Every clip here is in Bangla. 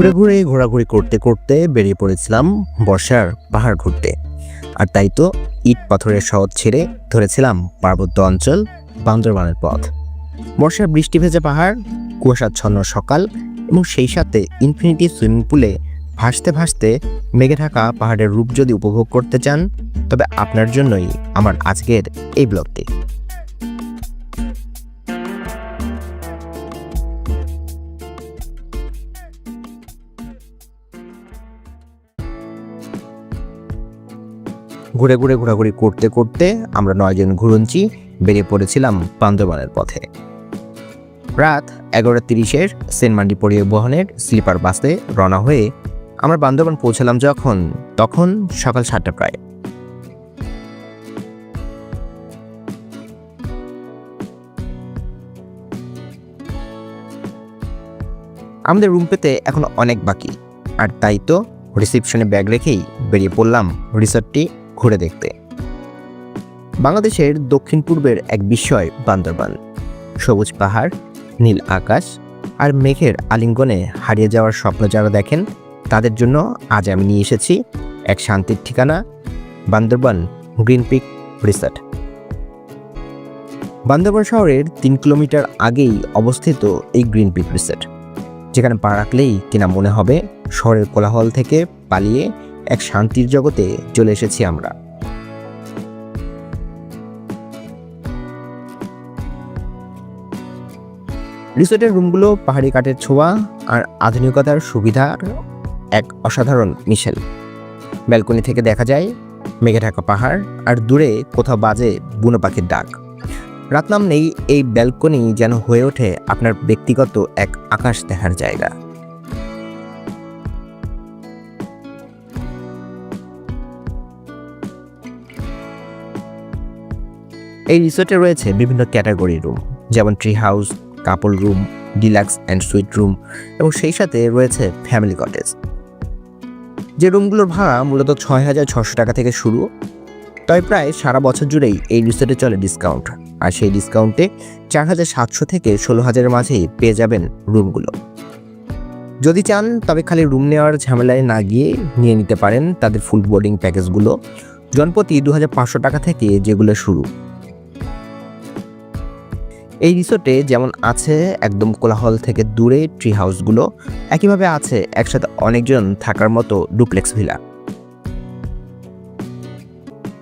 ঘুরে ঘুরে ঘোরাঘুরি করতে করতে বেরিয়ে পড়েছিলাম বর্ষার পাহাড় ঘুরতে। আর তাই তো ইট পাথরের শহর ছেড়ে ধরেছিলাম পার্বত্য অঞ্চল বান্দরবানের পথ। বর্ষার বৃষ্টি ভেজা পাহাড়, কুয়াশাচ্ছন্ন সকাল এবং সেই সাথে ইনফিনিটি সুইমিং পুলে ভাসতে ভাসতে মেঘে ঢাকা পাহাড়ের রূপ যদি উপভোগ করতে চান, তবে আপনার জন্যই আমার আজকের এই ব্লগটি। ঘুরে ঘুরে ঘোরাঘুরি করতে করতে আমরা নয়জন ঘুরঞ্চি বেরিয়ে পড়েছিলাম বান্দরবানের পথে। রাত এগারোটা তিরিশের সেনমান্ডি পরিবহনের স্লিপার বাসে রওনা হয়ে আমরা বান্দরবান পৌঁছালাম যখন, তখন সকাল সাতটা প্রায়। আমাদের রুম পেতে এখন অনেক বাকি, আর তাই তো রিসেপশনে ব্যাগ রেখেই বেরিয়ে পড়লাম রিসর্টটি ঘুরে দেখতে। বাংলাদেশের দক্ষিণ পূর্বের এক বিস্ময় বান্দরবান। সবুজ পাহাড়, নীল আকাশ আর মেঘের আলিঙ্গনে হারিয়ে যাওয়ার স্বপ্ন যারা দেখেন, তাদের জন্য আজ আমি নিয়ে এসেছি এক শান্তির ঠিকানা, Bandarban green peak resort. Bandarban শহরের তিন কিলোমিটার আগেই অবস্থিত এই গ্রিন পিক রিসর্ট, যেখানে পা রাখলেই কিনা মনে হবে শহরের কোলাহল থেকে পালিয়ে এক শান্তির জগতে চলে এসেছি আমরা। রিসোর্টের রুমগুলো, পাহাড়ি কাঠের ছোঁয়া আর আধুনিকতার সুবিধার এক অসাধারণ মিশেল। ব্যালকনি থেকে দেখা যায় মেঘে ঢাকা পাহাড় আর দূরে কোথাও বাজে বুনো পাখির ডাক। রাত নামনেই এই ব্যালকনি যেন হয়ে ওঠে আপনার ব্যক্তিগত এক আকাশ দেখার জায়গা। এই রিসোর্টে রয়েছে বিভিন্ন ক্যাটাগরি রুম যেমন tree house couple room deluxe and suite room এবং সেই সাথে রয়েছে ফ্যামিলি কটেজ যে রুমগুলোর ভাড়া মূলত ছয় হাজার ছশো টাকা থেকে শুরু, তবে প্রায় সারা বছর জুড়েই এই রিসোর্টে চলে ডিসকাউন্ট আর সেই ডিসকাউন্টে চার হাজার সাতশো থেকে ষোলো হাজারের মাঝেই পেয়ে যাবেন রুমগুলো যদি চান তবে খালি রুম নেওয়ার ঝামেলায় না গিয়ে নিয়ে নিতে পারেন তাদের ফুল বোর্ডিং প্যাকেজগুলো জনপ্রতি দু হাজার পাঁচশো টাকা থেকে যেগুলো শুরু। এই রিসোর্টে যেমন আছে একদম কোলাহল থেকে দূরে ট্রি হাউসগুলো একইভাবে আছে একসাথে অনেকজন থাকার মতো ডুপ্লেক্স ভিলা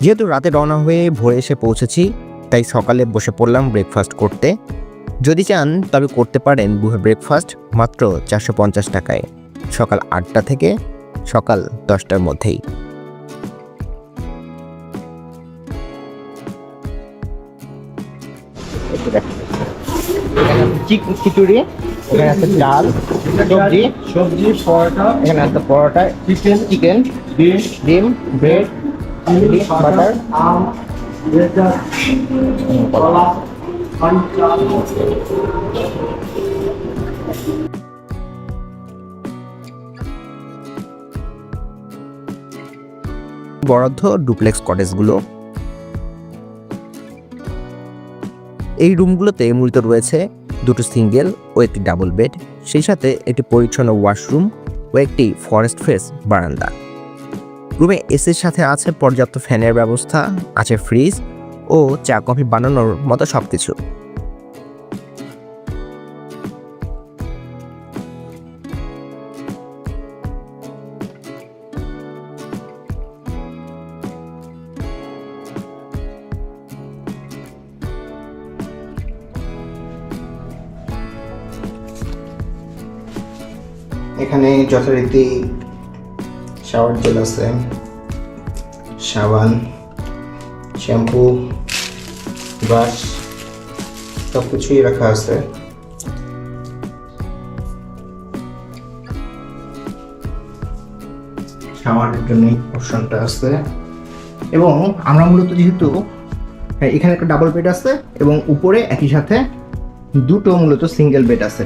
যেহেতু রাতে রওনা হয়ে ভোরে এসে পৌঁছেছি, তাই সকালে বসে পড়লাম ব্রেকফাস্ট করতে। যদি চান, তবে করতে পারেন বুহে ব্রেকফাস্ট মাত্র চারশো পঞ্চাশ টাকায়। সকাল আটটা থেকে সকাল দশটার মধ্যেই। চিকেন খিচুড়ি? এখানে আছে ডাল সবজি সবজি পরোটা এখানে আছে পরোটা চিকেন চিকেন ডিম ডিম ব্রেড বাটার। আম লেটা কলা বরাদ্দ ডুপ্লেক্স কটেজগুলো এই রুমগুলোতে মূলত রয়েছে দুটো সিঙ্গেল ও একটি ডাবল বেড, সেই সাথে একটি পরিচ্ছন্ন ওয়াশরুম ও একটি ফরেস্ট ফেস বারান্দা। রুমে এসির সাথে আছে পর্যাপ্ত ফ্যানের ব্যবস্থা, আছে ফ্রিজ ও চা, কফি বানানোর মতো সব কিছু এখানে যথারীতি শাওয়ার জেল আছে সাবান শ্যাম্পু ব্রাশ সব কিছুই রাখা আছে। শাওয়ারের জন্য অপশনটা আছে এবং আমরা মূলত যেহেতু হ্যাঁ, এখানে একটা ডাবল বেড আছে এবং উপরে একই সাথে দুটো মূলত সিঙ্গেল বেড আছে।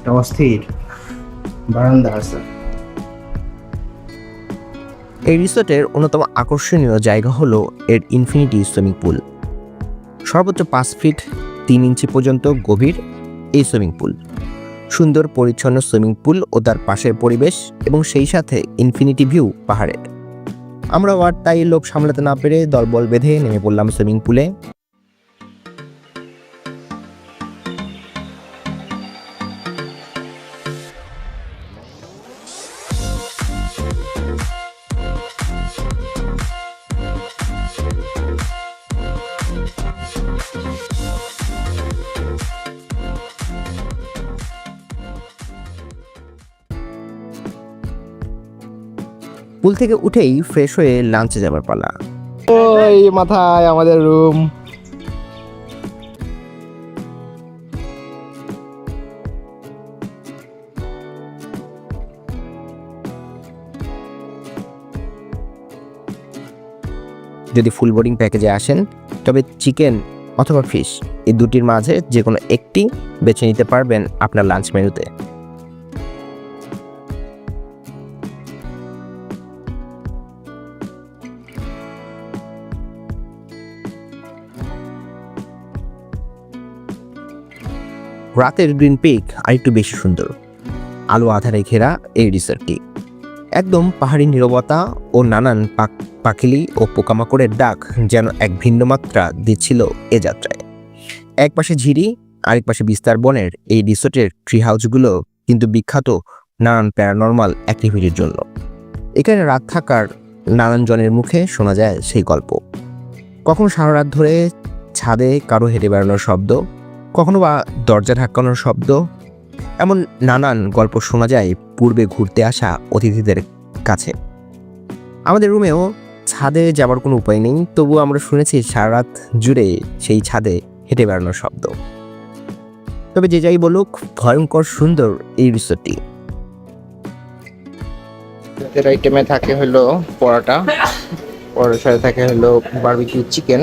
একটা অস্থির বারান্দা আছে। এই রিসোর্টের অন্যতম আকর্ষণীয় জায়গা হলো এর ইনফিনিটি সুইমিং পুল সর্বোচ্চ পাঁচ ফিট তিন ইঞ্চি পর্যন্ত গভীর এই সুইমিং পুল সুন্দর পরিচ্ছন্ন সুইমিং পুল ও তার পাশের পরিবেশ এবং সেই সাথে ইনফিনিটি ভিউ পাহাড়ের। আমরা আর তাই লোক সামলাতে না পেরে দলবল বেঁধে নেমে পড়লাম সুইমিং পুলে পুল থেকে উঠেই ফ্রেশ হয়ে লাঞ্চে যাবার পালা। ওই মাথায় আমাদের রুম যদি ফুল বোর্ডিং প্যাকেজে আসেন তবে চিকেন অথবা ফিশ এই দুটির মাঝে যে কোনো একটি বেছে নিতে পারবেন আপনার লাঞ্চ মেনুতে রাতের গ্রিন পিক আরেকটু বেশি সুন্দর। আলো আধারে ঘেরা এই রিসর্টটি। একদম পাহাড়ি নীরবতা ও নানান পাক পাখিলি ও পোকামাকড়ের ডাক যেন এক ভিন্ন মাত্রা দিচ্ছিল এ যাত্রায়। এক পাশে ঝিরি, আরেক পাশে বিস্তার বনের এই রিসোর্টের ট্রি হাউসগুলো কিন্তু বিখ্যাত নানান প্যারানর্মাল অ্যাক্টিভিটির জন্য। এখানে রাত থাকার নানান জনের মুখে শোনা যায় সেই গল্প। কখনো সারা রাত ধরে ছাদে কারও হেঁটে বেড়ানোর শব্দ কখনো বা দরজা ধাক্কানোর শব্দ? এমন নানান গল্প শোনা যায় পূর্বে ঘুরতে আসা অতিথিদের কাছে। আমাদের রুমেও ছাদে যাবার কোনো উপায় নেই তবু আমরা শুনেছি সারা রাত জুড়ে সেই ছাদে হেঁটে বেড়ানোর শব্দ। তবে যে যাই বলুক, ভয়ঙ্কর সুন্দর এই রিসোর্টটি। আইটেমে থাকে হলো পরোটা, পরোটার সাথে থাকে হলো বারবিকিউ চিকেন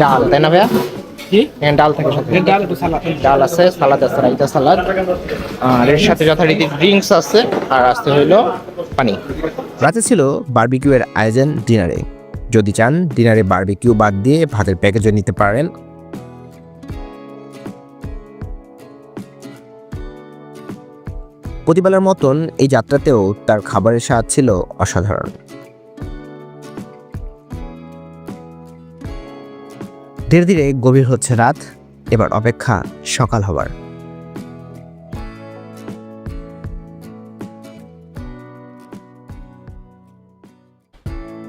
ডাল, তাই না ভাইয়া? কি? ডাল থাকে সাথে। ডাল একটু সালাদ। ডাল আছে সালাদ আছে রাইতা সালাদ। আর এর সাথে যথারীতি ড্রিঙ্কস আছে আর আসতে হইল পানি। রাতে ছিল বারবিকিউ এর আয়োজন ডিনারে। যদি চান ডিনারে বারবিকিউ বাদ দিয়ে ভাতের প্যাকেজও নিতে পারেন। প্রতিবেলার মতন এই যাত্রাতেও তার খাবারের স্বাদ ছিল অসাধারণ। ধীরে ধীরে গভীর হচ্ছে রাত, এবার অপেক্ষা সকাল হবার।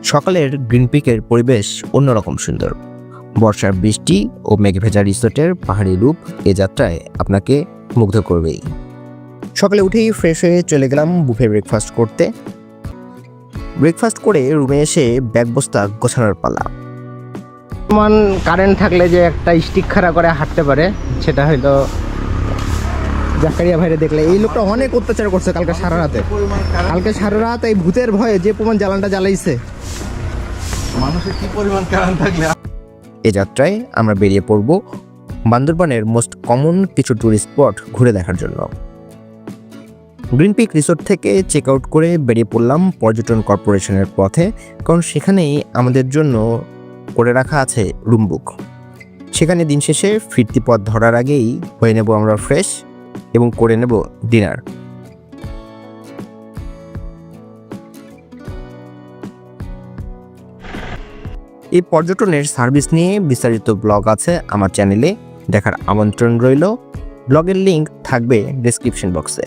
সকালের গ্রিন পিকের পরিবেশ অন্যরকম সুন্দর। বর্ষার বৃষ্টি ও মেঘে ভেজা রিসোর্টের পাহাড়ি রূপ এ যাত্রায় আপনাকে মুগ্ধ করবেই। সকালে উঠেই ফ্রেশ হয়ে চলে গেলাম বুফে ব্রেকফাস্ট করতে। ব্রেকফাস্ট করে রুমে এসে ব্যাগ বস্তা গোছানোর পালা। মান কারেন্ট থাকলে যে একটা স্টিক খাড়া করে হাঁটতে পারে সেটা হয়তো জাকারিয়া ভাইরে দেখলে। এই লোকটা অনেক অত্যাচার করছে কালকে সারা রাতে। কালকে সারা রাত এই ভূতের ভয়ে যে প্রমাণ জ্বালানটা জ্বালাইছে। মানুষের কি পরিমাণ কারণ থাকলে? এ যাত্রায় আমরা বেরিয়ে পড়ব বান্দরবানের মোস্ট কমন কিছু ট্যুরিস্ট স্পট ঘুরে দেখার জন্য। গ্রিন পিক রিসোর্ট থেকে চেক আউট করে বেরিয়ে পড়লাম পর্যটন কর্পোরেশনের পথে কারণ সেখানেই আমাদের জন্য করে রাখা আছে রুম বুক সেখানে দিন শেষে ফিরতি পথ ধরার আগেই হয়ে নেব আমরা ফ্রেশ এবং করে নেব ডিনার এই পর্যটনের সার্ভিস নিয়ে বিস্তারিত ব্লগ আছে আমার চ্যানেলে দেখার আমন্ত্রণ রইল। ব্লগের লিংক থাকবে ডেসক্রিপশন বক্সে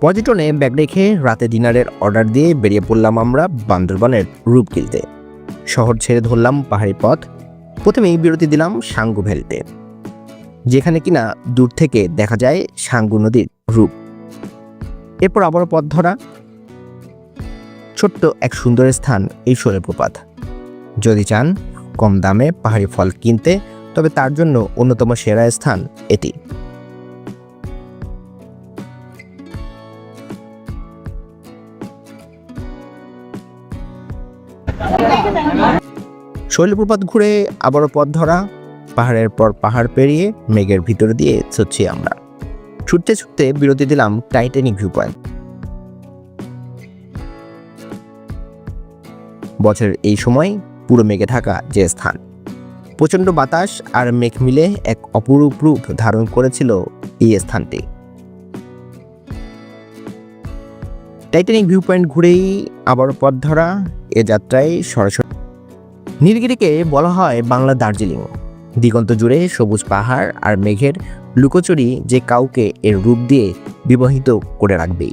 পর্যটনে ব্যাগ রেখে রাতে ডিনারের অর্ডার দিয়ে বেরিয়ে পড়লাম আমরা বান্দরবানের রূপ গিলতে শহর ছেড়ে ধরলাম পাহাড়ি পথ। প্রথমেই বিরতি দিলাম সাঙ্গু ভ্যালিতে যেখানে কিনা দূর থেকে দেখা যায় সাঙ্গু নদীর রূপ। এরপর আবারও পথ ধরা। ছোট্ট এক সুন্দর স্থান এই শৈলপ্রপাত যদি চান কম দামে পাহাড়ি ফল কিনতে, তবে তার জন্য অন্যতম সেরা স্থান এটি। শৈলপ্রপাত ঘুরে আবারও পথ ধরা, পাহাড়ের পর পাহাড় পেরিয়ে মেঘের ভিতর দিয়ে ছুটছি আমরা। ছুটতে ছুটতে বিরতি দিলাম টাইটানিক ভিউ পয়েন্ট বছরের এই সময় পুরো মেঘে থাকা যে স্থান। প্রচণ্ড বাতাস আর মেঘ মিলে এক অপরূপ রূপ ধারণ করেছিল এই স্থানটি। টাইটানিক ভিউ পয়েন্ট ঘুরেই আবারও পথ ধরা, এ যাত্রায় সরাসরি নীলগিরিকে বলা হয় বাংলা দার্জিলিং। দিগন্ত জুড়ে সবুজ পাহাড় আর মেঘের লুকোচুরি যে কাউকে এর রূপ দিয়ে বিবাহিত করে রাখবেই।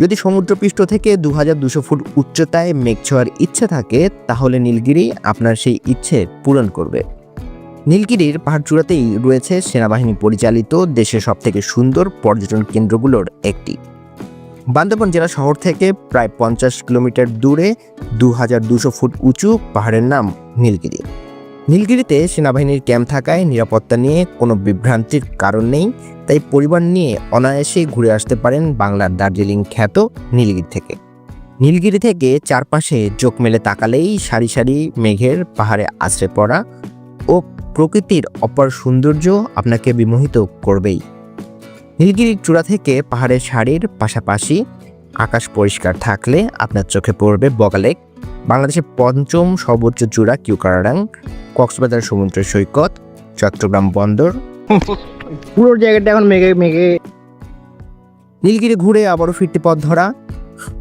যদি সমুদ্রপৃষ্ঠ থেকে দু হাজার দুশো ফুট উচ্চতায় মেঘ ছোঁয়ার ইচ্ছে থাকে, তাহলে নীলগিরি আপনার সেই ইচ্ছে পূরণ করবে। নীলগিরির পাহাড় চূড়াতেই রয়েছে সেনাবাহিনী পরিচালিত দেশের সবথেকে সুন্দর পর্যটন কেন্দ্রগুলোর একটি। বান্দরবান জেলা শহর থেকে প্রায় পঞ্চাশ কিলোমিটার দূরে দু হাজার দুশো ফুট উঁচু পাহাড়ের নাম নীলগিরি। নীলগিরিতে সেনাবাহিনীর ক্যাম্প থাকায় নিরাপত্তা নিয়ে কোনো বিভ্রান্তির কারণ নেই, তাই পরিবার নিয়ে অনায়াসে ঘুরে আসতে পারেন বাংলার দার্জিলিং খ্যাত নীলগিরি থেকে। নীলগিরি থেকে চারপাশে চোখ মেলে তাকালেই সারি সারি মেঘের পাহাড়ে আশ্রে পড়া ও প্রকৃতির অপার সৌন্দর্য আপনাকে বিমোহিত করবেই। নীলগিরির চূড়া থেকে পাহাড়ের সারির পাশাপাশি আকাশ পরিষ্কার থাকলে আপনার চোখে পড়বে বগালেক বাংলাদেশের পঞ্চম সর্বোচ্চ চূড়া কিউকারাডাং কক্সবাজার সমুদ্র সৈকত চট্টগ্রাম বন্দর। পুরো জায়গাটা এখন মেঘে মেঘে। নীলগিরি ঘুরে আবারও ফিরতে পথ ধরা।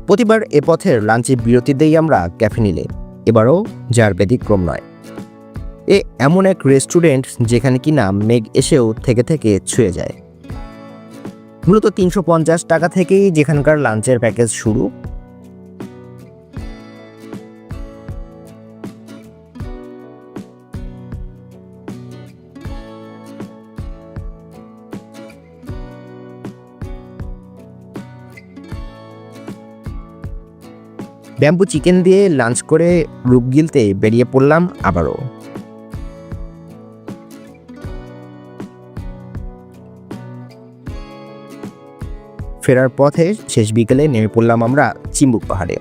প্রতিবার এ পথের লাঞ্চে বিরতি দেই আমরা ক্যাফে নিলে। এবারও যার ব্যতিক্রম নয়। এ এমন এক রেস্টুরেন্ট যেখানে কিনা মেঘ এসেও থেকে থেকে ছুঁয়ে যায়। মূলত তিনশো পঞ্চাশ টাকা থেকেই যেখানকার লাঞ্চের প্যাকেজ শুরু। ব্যাম্বু চিকেন দিয়ে লাঞ্চ করে রূপ গিলতে বেরিয়ে পড়লাম আবারও। ফেরার পথে শেষ বিকেলে নেমে পড়লাম আমরা চিম্বুক পাহাড়ে।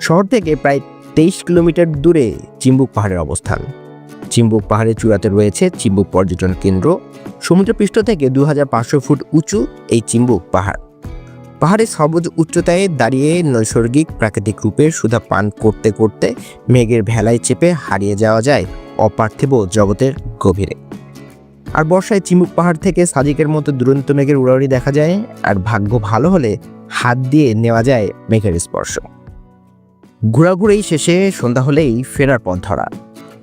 শহর থেকে প্রায় তেইশ কিলোমিটার দূরে চিম্বুক পাহাড়ের অবস্থান। চিম্বুক পাহাড়ের চূড়াতে রয়েছে চিম্বুক পর্যটন কেন্দ্র। সমুদ্রপৃষ্ঠ থেকে দু হাজার পাঁচশো ফুট উঁচু এই চিম্বুক পাহাড়। পাহাড়ের সবুজ উচ্চতায় দাঁড়িয়ে নৈসর্গিক প্রাকৃতিক রূপে সুধা পান করতে করতে মেঘের ভেলায় চেপে হারিয়ে যাওয়া যায় অপার্থিব জগতের গভীরে। আর বর্ষায় চিমুক পাহাড় থেকে সাদিকের মতো দুরন্ত মেঘের উড়াউড়ি দেখা যায়, আর ভাগ্য ভালো হলে হাত দিয়ে নেওয়া যায় মেঘের স্পর্শ। ঘোরাঘুরেই শেষে সন্ধ্যা হলেই ফেরার পথ ধরা।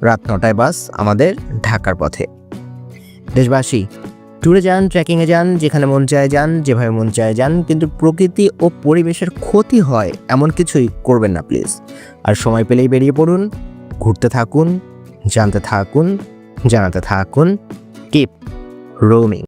রাত নটায় বাস আমাদের ঢাকার পথে। দেশবাসী, ট্যুরে যান, ট্রেকিংয়ে যান, যেখানে মন চায় যান, যেভাবে মন চায় যান, কিন্তু প্রকৃতি ও পরিবেশের ক্ষতি হয় এমন কিছুই করবেন না, প্লিজ। আর সময় পেলেই বেরিয়ে পড়ুন, ঘুরতে থাকুন, জানতে থাকুন, জানাতে থাকুন কিপ রোমিং